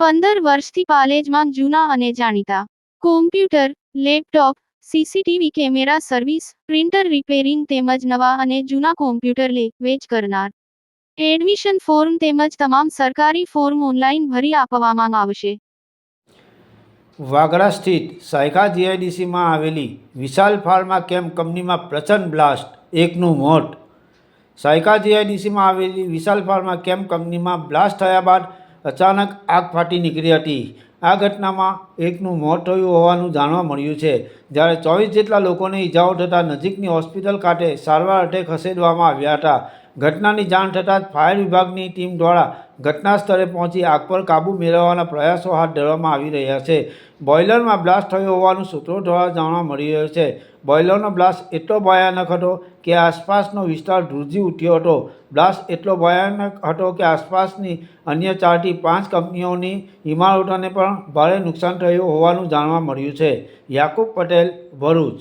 પંદર વર્ષથી પાલેજમાં જૂના અને જાણીતા. Computer laptop CCTV camera service printer repairing તેમજ નવા અને જૂના કોમ્પ્યુટર લે, વેચ કરનાર. એડમિશન ફોર્મ તેમજ તમામ સરકારી ફોર્મ ઓનલાઈન ભરી આપવામાં આવશે. વાગડા સ્થિત સાયકા જીઆઈડીસીમાં આવેલી વિશાલ ફાર્મા કેમ્પ કંપનીમાં પ્રચંડ બ્લાસ્ટ, એકનું મોત. સાયકા જીઆઈડીસીમાં આવેલી વિશાલ ફાર્મા કેમ્પ કંપનીમાં બ્લાસ્ટ થયા બાદ અચાનક આગ ફાટી નીકળી હતી. આ ઘટનામાં એકનું મોત થયું હોવાનું જાણવા મળ્યું છે. જ્યારે ચોવીસ જેટલા લોકોને ઈજાઓ થતાં નજીકની હોસ્પિટલ ખાતે સારવાર અર્થે ખસેડવામાં આવ્યા હતા. ઘટનાની જાણ થતાં જ ફાયર વિભાગની ટીમ દ્વારા ઘટના સ્થળે પહોંચી આગ પર કાબૂ મેળવવાના પ્રયાસો હાથ ધરવામાં આવી રહ્યા છે. બોઇલરમાં બ્લાસ્ટ થયો હોવાનું સૂત્રો દ્વારા જાણવા મળી રહ્યું છે. બોઇલરનો બ્લાસ્ટ એટલો ભયાનક હતો કે આસપાસનો વિસ્તાર ધ્રુજી ઉઠ્યો હતો. બ્લાસ્ટ એટલો ભયાનક હતો કે આસપાસની અન્ય ચારથી પાંચ કંપનીઓની ઇમારતોને પણ ભારે નુકસાન થયું હોવાનું જાણવા મળ્યું છે. યાકુબ પટેલ, ભરૂચ.